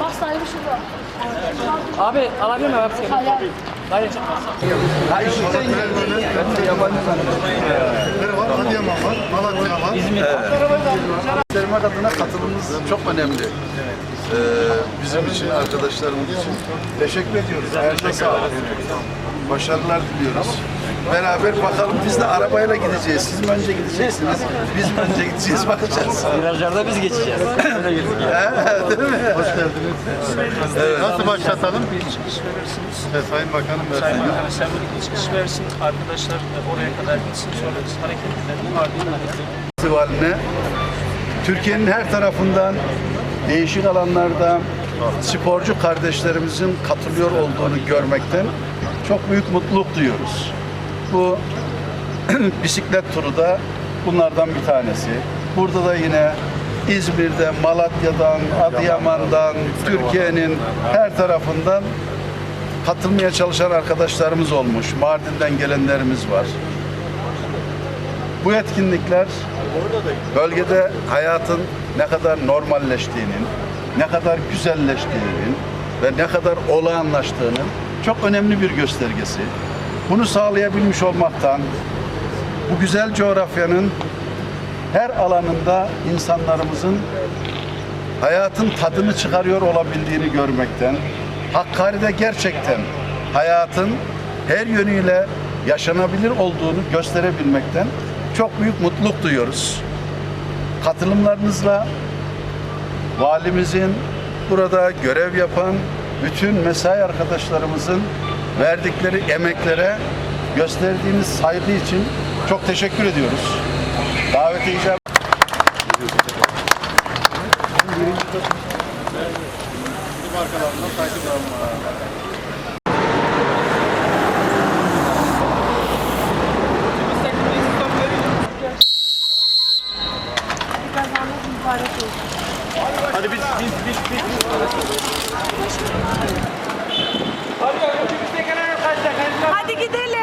Bak sahibi şurada. Abi alabilir miyim seni? Hayır. Hayır. Adıyaman var, Malatya var. Dernek adına katılımınız çok önemli. Ee, bizim için, arkadaşlarımız için. Teşekkür ediyoruz. Ayağınıza sağlık. Başarılar diliyoruz. Beraber bakalım biz de arabayla gideceğiz. Siz mi önce gideceksiniz? Biz mi önce gideceğiz bakacağız. Virajlarda biz geçeceğiz. Öyle girdik ya. Değil mi? Hoş geldiniz. Nasıl başlatalım? Bir çıkış verirsiniz. Evet, Sayın Bakanım Sayın. Bakanım sen bir çıkış versin. Arkadaşlar da oraya kadar gitsin. Sonra biz hareket edelim. Ardından edelim. festivaline Türkiye'nin her tarafından değişik alanlarda sporcu kardeşlerimizin katılıyor olduğunu görmekten çok büyük mutluluk duyuyoruz. Bu bisiklet turu da bunlardan bir tanesi. Burada da yine İzmir'de, Malatya'dan, Adıyaman'dan, Türkiye'nin her tarafından katılmaya çalışan arkadaşlarımız olmuş. Mardin'den gelenlerimiz var. Bu etkinlikler bölgede hayatın ne kadar normalleştiğinin, ne kadar güzelleştiğinin ve ne kadar olağanlaştığının çok önemli bir göstergesi. Bunu sağlayabilmiş olmaktan bu güzel coğrafyanın her alanında insanlarımızın hayatın tadını çıkarıyor olabildiğini görmekten, Hakkari'de gerçekten hayatın her yönüyle yaşanabilir olduğunu gösterebilmekten çok büyük mutluluk duyuyoruz. Katılımlarınızla valimizin burada görev yapan bütün mesai arkadaşlarımızın verdikleri emeklere gösterdiğiniz saygı için çok teşekkür ediyoruz. Davete icabet Kazanmak mübarek দাদি কি দিলে